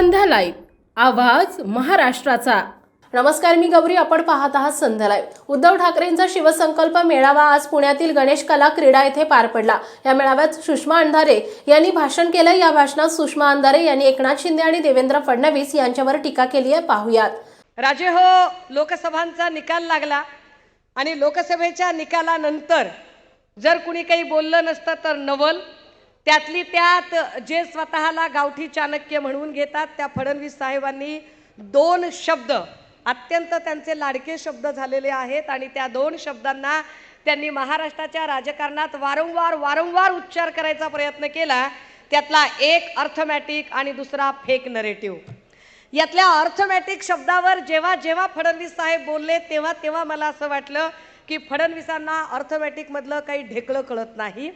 संध्या live. आवाज महाराष्ट्राचा. नमस्कार मी गौरी. आपण पाहत आहात संध्या लाईव्ह. उद्धव ठाकरेंचा शिवसंकल्प मेळावा आज पुण्यातील गणेश कला क्रीडा येथे पार पडला. या मेळाव्यात सुषमा अंधारे यांनी भाषण केलं. या भाषणात सुषमा अंधारे यांनी एकनाथ शिंदे आणि देवेंद्र फडणवीस यांच्यावर टीका केली आहे. पाहुयात. राजे हो लोकसभांचा निकाल लागला आणि लोकसभेच्या निकालानंतर जर कुणी काही बोललं नसतं तर नवल त्यातली त्यात जे स्वतःला गावठी चाणक्य म्हणून घेतात त्या फडणवीस साहेबांनी दोन शब्द अत्यंत त्यांचे लाडके शब्द झालेले आहेत आणि त्या दोन शब्दांना त्यांनी महाराष्ट्राच्या राजकारणात वारंवार वारंवार उच्चार करायचा प्रयत्न केला. त्यातला एक अर्थमॅटिक आणि दुसरा फेक नरेटिव्ह यातल्या अर्थमॅटिक शब्दावर जेव्हा जेव्हा फडणवीस साहेब बोलले तेव्हा तेव्हा मला असं वाटलं की फडणवीसांना अर्थमॅटिकमधलं काही ढेकळं कळत नाही.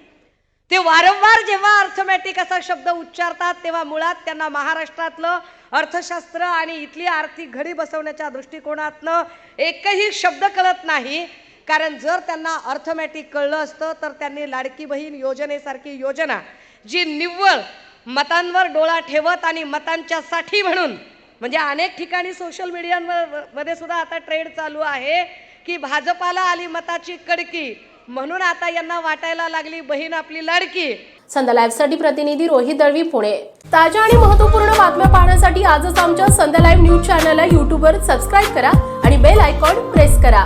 ते वारंवार जेव्हा अर्थमॅटिक असा शब्द उच्चारतात तेव्हा मुळात त्यांना महाराष्ट्रातलं अर्थशास्त्र आणि इथली आर्थिक घडी बसवण्याच्या दृष्टिकोनातनं एकही शब्द कळत नाही. कारण जर त्यांना अर्थमॅटिक कळलं असतं तर त्यांनी लाडकी बहीण योजनेसारखी योजना जी निव्वळ मतांवर डोळा ठेवत आणि मतांच्या साठी म्हणून म्हणजे अनेक ठिकाणी सोशल मीडियांवर मध्ये सुद्धा आता ट्रेंड चालू आहे की भाजपाला आली मताची कडकी म्हणून आता यांना वाटायला लागली बहीण आपली लाडकी. संध्या लाईव्हसाठी प्रतिनिधी रोहित दळवी पुणे. ताज्या आणि महत्त्वपूर्ण बातम्या पाहण्यासाठी आजच आमच्या संध्या लाईव्ह न्यूज चॅनलला यूट्यूबवर सबस्क्राईब करा आणि बेल आयकॉन प्रेस करा.